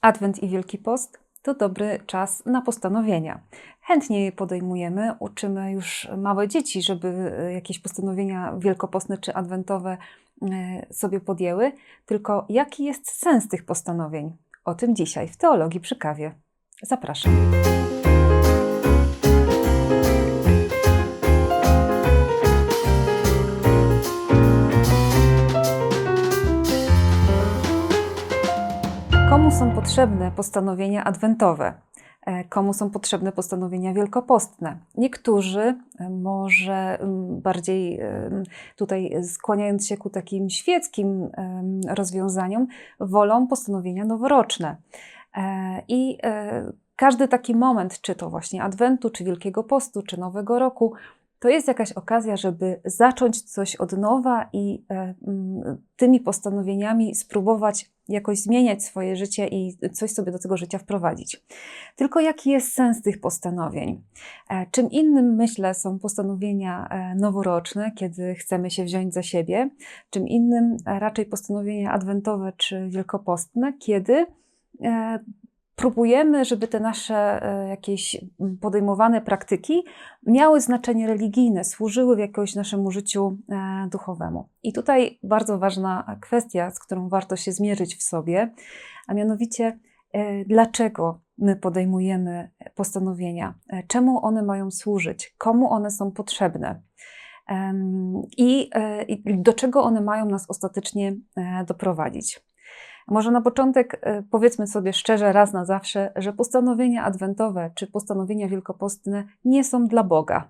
Adwent i Wielki Post to dobry czas na postanowienia. Chętnie je podejmujemy, uczymy już małe dzieci, żeby jakieś postanowienia wielkopostne czy adwentowe e, sobie podjęły. Tylko jaki jest sens tych postanowień? O tym dzisiaj w Teologii przy kawie. Zapraszam. Komu są potrzebne postanowienia adwentowe? E, Komu są potrzebne postanowienia wielkopostne? Niektórzy, e, może mm, bardziej em, tutaj skłaniając się ku takim świeckim rozwiązaniom, wolą postanowienia noworoczne. E, I e, każdy taki moment, czy to właśnie Adwentu, czy Wielkiego Postu, czy Nowego Roku, to jest jakaś okazja, żeby zacząć coś od nowa i e, mm, tymi postanowieniami spróbować jakoś zmieniać swoje życie i coś sobie do tego życia wprowadzić. Tylko jaki jest sens tych postanowień? E, Czym innym, myślę, są postanowienia e, noworoczne, kiedy chcemy się wziąć za siebie, czym innym e, raczej postanowienia adwentowe czy wielkopostne, kiedy próbujemy, żeby te nasze e, jakieś podejmowane praktyki miały znaczenie religijne, służyły jakoś naszemu życiu e, duchowemu. I tutaj bardzo ważna kwestia, z którą warto się zmierzyć w sobie, a mianowicie e, dlaczego my podejmujemy postanowienia, czemu one mają służyć, komu one są potrzebne. I, do czego one mają nas ostatecznie doprowadzić. Może na początek e, powiedzmy sobie szczerze, raz na zawsze, że postanowienia adwentowe czy postanowienia wielkopostne nie są dla Boga.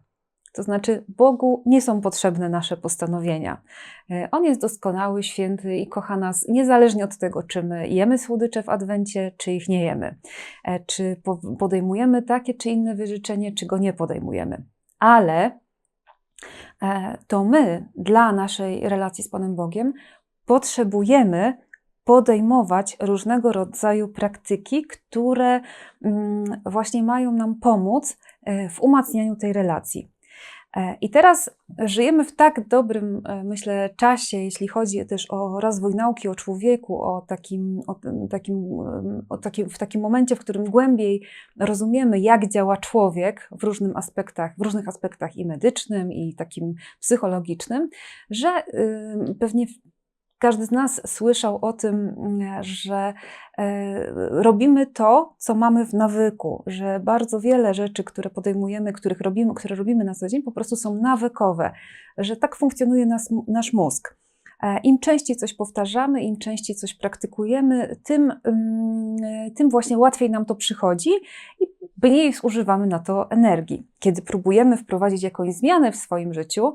To znaczy, Bogu nie są potrzebne nasze postanowienia. E, On jest doskonały, święty i kocha nas niezależnie od tego, czy my jemy słodycze w adwencie, czy ich nie jemy, E, czy po- podejmujemy takie czy inne wyrzeczenie, czy go nie podejmujemy. Ale to my dla naszej relacji z Panem Bogiem potrzebujemy podejmować różnego rodzaju praktyki, które mm, właśnie mają nam pomóc e, w umacnianiu tej relacji. E, I teraz żyjemy w tak dobrym, e, myślę, czasie, jeśli chodzi też o rozwój nauki o człowieku, o takim, o takim, o takim, w takim momencie, w którym głębiej rozumiemy, jak działa człowiek w różnych aspektach, w różnych aspektach i medycznym, i takim psychologicznym, że ym, pewnie każdy z nas słyszał o tym, mm, że e, robimy to, co mamy w nawyku, że bardzo wiele rzeczy, które podejmujemy, których robimy, które robimy na co dzień, po prostu są nawykowe, że tak funkcjonuje nas, nasz mózg. E, Im częściej coś powtarzamy, im częściej coś praktykujemy, tym, mm, tym właśnie łatwiej nam to przychodzi i mniej zużywamy na to energii. Kiedy próbujemy wprowadzić jakąś zmianę w swoim życiu,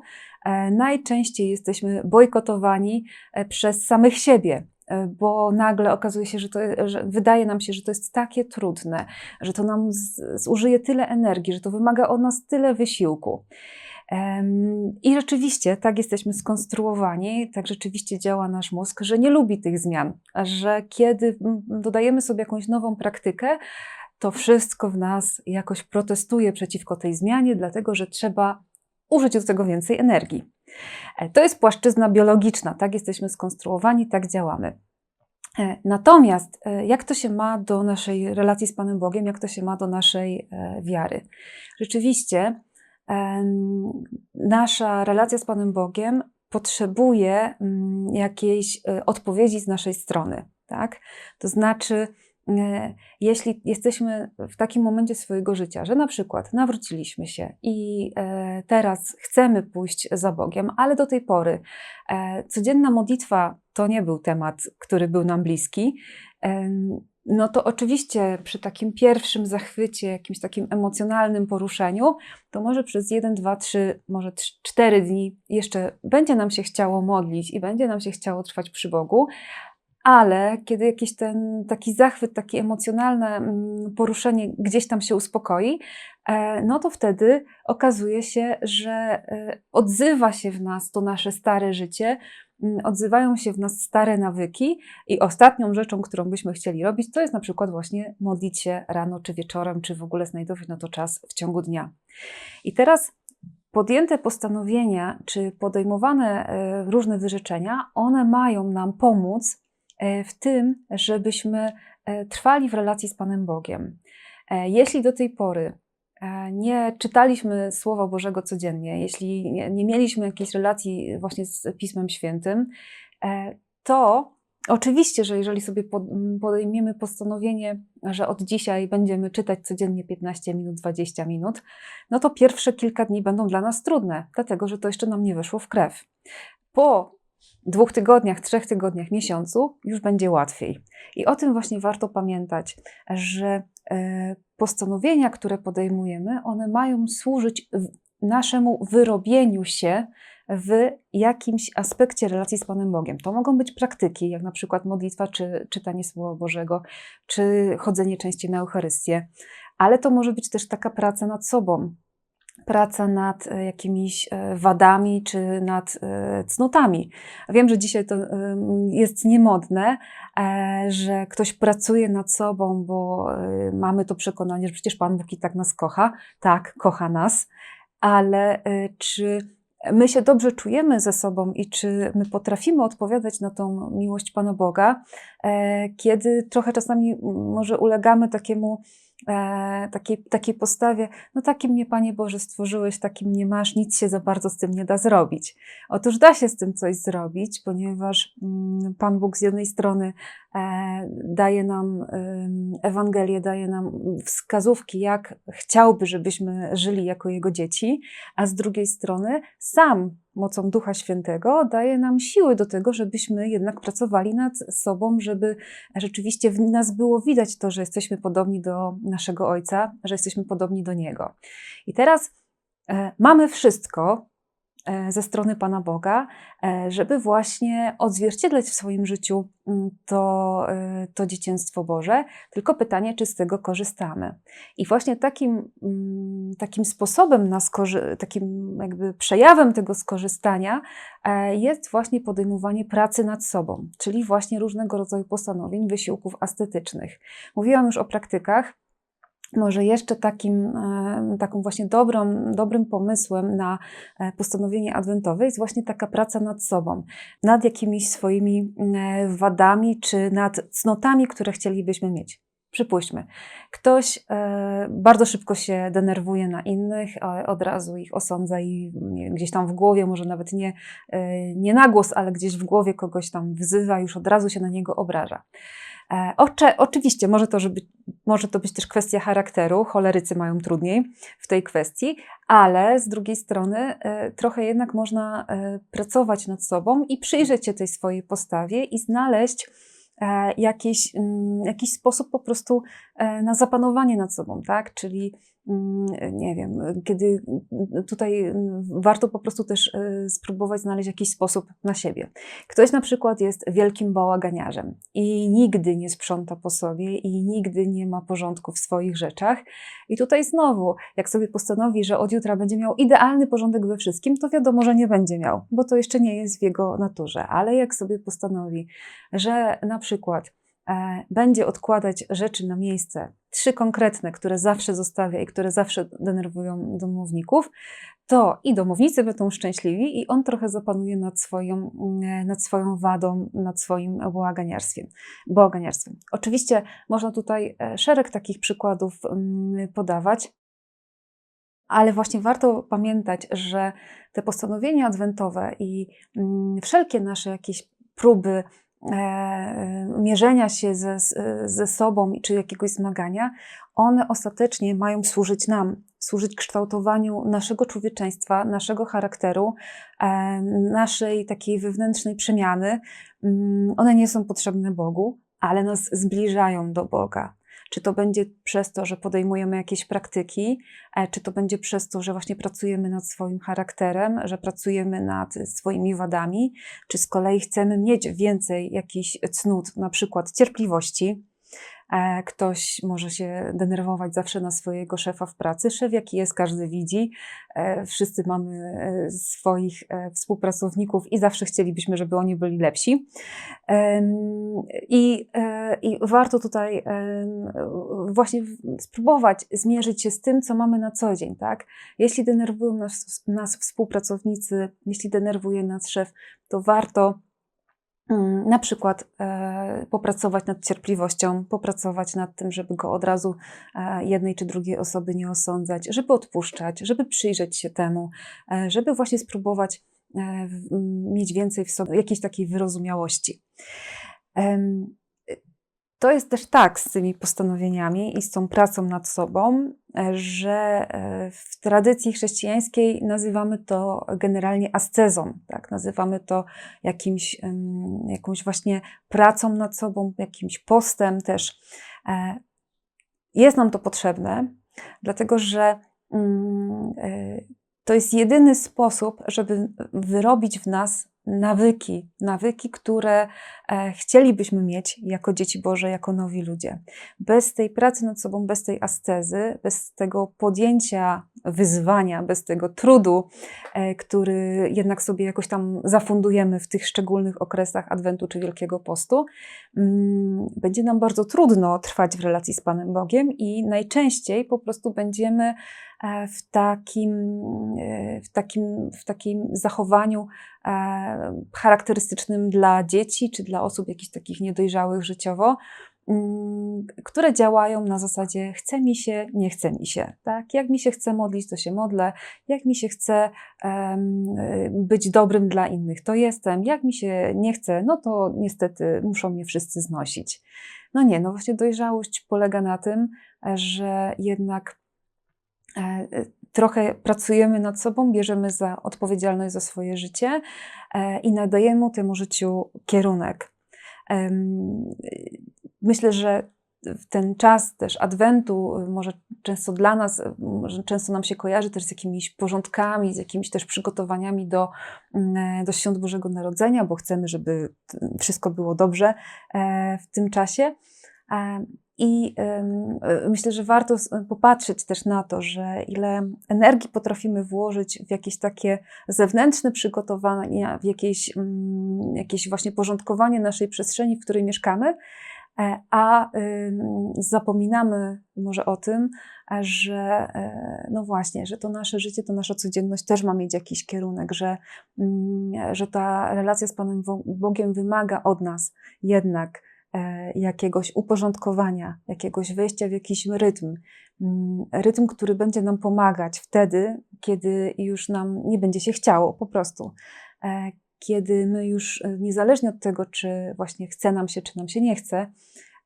najczęściej jesteśmy bojkotowani e, przez samych siebie, e, bo nagle okazuje się, że, to, że wydaje nam się, że to jest takie trudne, że to nam zużyje tyle energii, że to wymaga od nas tyle wysiłku. I rzeczywiście tak jesteśmy skonstruowani, tak rzeczywiście działa nasz mózg, że nie lubi tych zmian, że kiedy dodajemy sobie jakąś nową praktykę, to wszystko w nas jakoś protestuje przeciwko tej zmianie, dlatego że trzeba użyć do tego więcej energii. E, To jest płaszczyzna biologiczna, tak jesteśmy skonstruowani, tak działamy. E, Natomiast e, jak to się ma do naszej relacji z Panem Bogiem, jak to się ma do naszej wiary? Rzeczywiście, nasza relacja z Panem Bogiem potrzebuje mm, jakiejś odpowiedzi z naszej strony, tak? To znaczy, jeśli jesteśmy w takim momencie swojego życia, że na przykład nawróciliśmy się i e, teraz chcemy pójść za Bogiem, ale do tej pory e, codzienna modlitwa to nie był temat, który był nam bliski, no to oczywiście przy takim pierwszym zachwycie, jakimś takim emocjonalnym poruszeniu, to może przez jeden, dwa, trzy, może cztery dni jeszcze będzie nam się chciało modlić i będzie nam się chciało trwać przy Bogu, ale kiedy jakiś ten taki zachwyt, takie emocjonalne mm, poruszenie gdzieś tam się uspokoi, e, no to wtedy okazuje się, że e, odzywa się w nas to nasze stare życie, mm, odzywają się w nas stare nawyki i ostatnią rzeczą, którą byśmy chcieli robić, to jest na przykład właśnie modlić się rano czy wieczorem, czy w ogóle znajdować na to czas w ciągu dnia. I teraz podjęte postanowienia, czy podejmowane e, różne wyrzeczenia, one mają nam pomóc w tym, żebyśmy e, trwali w relacji z Panem Bogiem. E, jeśli do tej pory e, nie czytaliśmy Słowa Bożego codziennie, jeśli nie, nie mieliśmy jakiejś relacji właśnie z Pismem Świętym, to oczywiście, że jeżeli sobie podejmiemy postanowienie, że od dzisiaj będziemy czytać codziennie 15 minut, 20 minut, no to pierwsze kilka dni będą dla nas trudne, dlatego że to jeszcze nam nie weszło w krew. Po dwóch tygodniach, trzech tygodniach, miesiącu już będzie łatwiej. I o tym właśnie warto pamiętać, że e, postanowienia, które podejmujemy, one mają służyć naszemu wyrobieniu się w jakimś aspekcie relacji z Panem Bogiem. To mogą być praktyki, jak na przykład modlitwa, czy czytanie Słowa Bożego, czy chodzenie częściej na Eucharystię, ale to może być też taka praca nad sobą, praca nad e, jakimiś e, wadami czy nad e, cnotami. Wiem, że dzisiaj to jest niemodne, że ktoś pracuje nad sobą, bo mamy to przekonanie, że przecież Pan Bóg i tak nas kocha. Tak, kocha nas, ale czy my się dobrze czujemy ze sobą i czy my potrafimy odpowiadać na tą miłość Pana Boga, kiedy trochę czasami może ulegamy takiemu e, takiej, takiej postawie, no takim mnie Panie Boże stworzyłeś, takim nie masz, nic się za bardzo z tym nie da zrobić. Otóż da się z tym coś zrobić, ponieważ mm, Pan Bóg z jednej strony e, daje nam Ewangelię, daje nam wskazówki, jak chciałby, żebyśmy żyli jako Jego dzieci, a z drugiej strony sam mocą Ducha Świętego daje nam siły do tego, żebyśmy jednak pracowali nad sobą, żeby rzeczywiście w nas było widać to, że jesteśmy podobni do naszego Ojca, że jesteśmy podobni do Niego. I teraz e, mamy wszystko, ze strony Pana Boga, e, żeby właśnie odzwierciedlać w swoim życiu mm, to, e, to dzieciństwo Boże. Tylko pytanie, czy z tego korzystamy. I właśnie takim, mm, takim sposobem, na takim jakby przejawem tego skorzystania jest właśnie podejmowanie pracy nad sobą, czyli właśnie różnego rodzaju postanowień, wysiłków ascetycznych. Mówiłam już o praktykach, może jeszcze takim, e, taką właśnie dobrą, dobrym pomysłem na e, postanowienie adwentowe jest właśnie taka praca nad sobą, nad jakimiś swoimi e, wadami czy nad cnotami, które chcielibyśmy mieć. Przypuśćmy, ktoś bardzo szybko się denerwuje na innych, od razu ich osądza i gdzieś tam w głowie, może nawet nie, nie na głos, ale gdzieś w głowie kogoś tam wzywa, już od razu się na niego obraża. Oczywiście może to, żeby, może to być też kwestia charakteru, cholerycy mają trudniej w tej kwestii, ale z drugiej strony e, trochę jednak można e, pracować nad sobą i przyjrzeć się tej swojej postawie i znaleźć e, jakiś, mm, jakiś sposób po prostu na zapanowanie nad sobą, tak? Czyli nie wiem, kiedy tutaj warto po prostu też e, spróbować znaleźć jakiś sposób na siebie. Ktoś na przykład jest wielkim bałaganiarzem i nigdy nie sprząta po sobie i nigdy nie ma porządku w swoich rzeczach. I tutaj znowu, jak sobie postanowi, że od jutra będzie miał idealny porządek we wszystkim, to wiadomo, że nie będzie miał, bo to jeszcze nie jest w jego naturze. Ale jak sobie postanowi, że na przykład będzie odkładać rzeczy na miejsce, trzy konkretne, które zawsze zostawia i które zawsze denerwują domowników, to i domownicy będą szczęśliwi i on trochę zapanuje nad swoją, mm, nad swoją wadą, nad swoim bałaganiarstwem. bałaganiarstwem. Oczywiście można tutaj e, szereg takich przykładów mm, podawać, ale właśnie warto pamiętać, że te postanowienia adwentowe i mm, wszelkie nasze jakieś próby E, mierzenia się ze, ze sobą czy jakiegoś zmagania, one ostatecznie mają służyć nam, służyć kształtowaniu naszego człowieczeństwa, naszego charakteru, e, naszej takiej wewnętrznej przemiany. Mm, one nie są potrzebne Bogu, ale nas zbliżają do Boga. Czy to będzie przez to, że podejmujemy jakieś praktyki, e, czy to będzie przez to, że właśnie pracujemy nad swoim charakterem, że pracujemy nad swoimi wadami, czy z kolei chcemy mieć więcej jakichś cnót, na przykład cierpliwości, ktoś może się denerwować zawsze na swojego szefa w pracy. Szef, jaki jest, każdy widzi. E, wszyscy mamy e, swoich współpracowników i zawsze chcielibyśmy, żeby oni byli lepsi. I, i warto tutaj właśnie spróbować zmierzyć się z tym, co mamy na co dzień. Tak? Jeśli denerwują nas, nas współpracownicy, jeśli denerwuje nas szef, to warto Na przykład e, popracować nad cierpliwością, popracować nad tym, żeby go od razu e, jednej czy drugiej osoby nie osądzać, żeby odpuszczać, żeby przyjrzeć się temu, e, żeby właśnie spróbować mieć więcej w sobie jakiejś takiej wyrozumiałości. To jest też tak z tymi postanowieniami i z tą pracą nad sobą, e, że e, w tradycji chrześcijańskiej nazywamy to generalnie ascezą, tak? nazywamy to jakimś, jakąś właśnie pracą nad sobą, jakimś postem też. E, Jest nam to potrzebne, dlatego że mm, to jest jedyny sposób, żeby wyrobić w nas nawyki, nawyki, które e, chcielibyśmy mieć jako dzieci Boże, jako nowi ludzie. Bez tej pracy nad sobą, bez tej ascezy, bez tego podjęcia wyzwania, bez tego trudu, e, który jednak sobie jakoś tam zafundujemy w tych szczególnych okresach Adwentu czy Wielkiego Postu, mm, będzie nam bardzo trudno trwać w relacji z Panem Bogiem i najczęściej po prostu będziemy w takim, e, w takim, w takim zachowaniu e, charakterystycznym dla dzieci czy dla osób jakichś takich niedojrzałych życiowo, mm, które działają na zasadzie chce mi się, nie chce mi się. Tak? Jak mi się chce modlić, to się modlę. Jak mi się chce y, być dobrym dla innych, to jestem. Jak mi się nie chce, no to niestety muszą mnie wszyscy znosić. No nie, no właśnie dojrzałość polega na tym, e, że jednak e, e, trochę pracujemy nad sobą, bierzemy za odpowiedzialność za swoje życie e, i nadajemy mu temu życiu kierunek. Myślę, że ten czas też Adwentu y, może często dla nas, może często nam się kojarzy też z jakimiś porządkami, z jakimiś też przygotowaniami do, mm, do Świąt Bożego Narodzenia, bo chcemy, żeby wszystko było dobrze e, w tym czasie. E, I y, myślę, że warto s- popatrzeć też na to, że ile energii potrafimy włożyć w jakieś takie zewnętrzne przygotowania, w jakieś, mm, jakieś właśnie porządkowanie naszej przestrzeni, w której mieszkamy, e, a zapominamy może o tym, e, że e, no właśnie, że to nasze życie, to nasza codzienność też ma mieć jakiś kierunek, że, mm, że ta relacja z Panem Bogiem wymaga od nas jednak e, jakiegoś uporządkowania, jakiegoś wejścia w jakiś rytm. Mm, Rytm, który będzie nam pomagać wtedy, kiedy już nam nie będzie się chciało, po prostu. E, Kiedy my już, e, niezależnie od tego, czy właśnie chce nam się, czy nam się nie chce,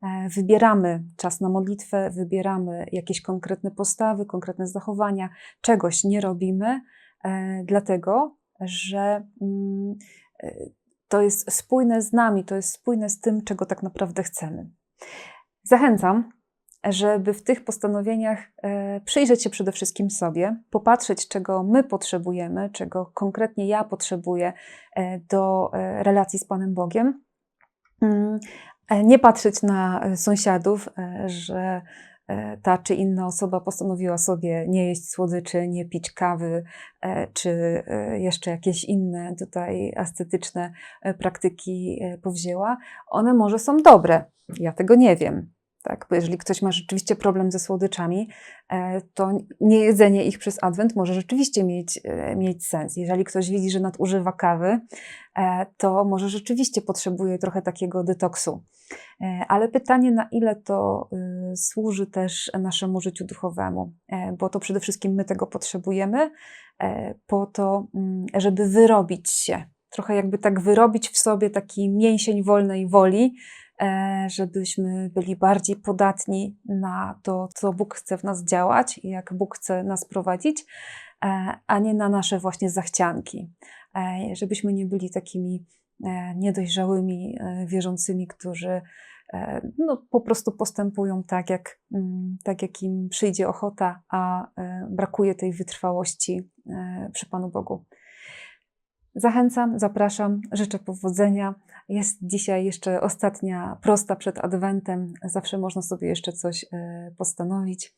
e, wybieramy czas na modlitwę, wybieramy jakieś konkretne postawy, konkretne zachowania, czegoś nie robimy, e, dlatego że mm, e, to jest spójne z nami, to jest spójne z tym, czego tak naprawdę chcemy. Zachęcam, żeby w tych postanowieniach e, przyjrzeć się przede wszystkim sobie, popatrzeć, czego my potrzebujemy, czego konkretnie ja potrzebuję e, do e, relacji z Panem Bogiem. Mm, Nie patrzeć na sąsiadów, że ta czy inna osoba postanowiła sobie nie jeść słodyczy, nie pić kawy, e, czy e, jeszcze jakieś inne tutaj ascetyczne e, praktyki e, powzięła. One może są dobre, ja tego nie wiem. Tak, bo jeżeli ktoś ma rzeczywiście problem ze słodyczami, e, to niejedzenie ich przez adwent może rzeczywiście mieć, e, mieć sens. Jeżeli ktoś widzi, że nadużywa kawy, e, to może rzeczywiście potrzebuje trochę takiego detoksu. Ale pytanie, na ile to y, służy też naszemu życiu duchowemu, bo to przede wszystkim my tego potrzebujemy, po to, mm, żeby wyrobić się. Trochę jakby tak wyrobić w sobie taki mięsień wolnej woli, żebyśmy byli bardziej podatni na to, co Bóg chce w nas działać i jak Bóg chce nas prowadzić, e, a nie na nasze właśnie zachcianki. E, Żebyśmy nie byli takimi e, niedojrzałymi e, wierzącymi, którzy e, no, po prostu postępują tak jak, mm, tak, jak im przyjdzie ochota, a e, brakuje tej wytrwałości e, przy Panu Bogu. Zachęcam, zapraszam, życzę powodzenia. Jest dzisiaj jeszcze ostatnia prosta przed Adwentem. Zawsze można sobie jeszcze coś e, postanowić.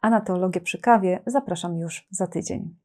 A na teologię przy kawie zapraszam już za tydzień.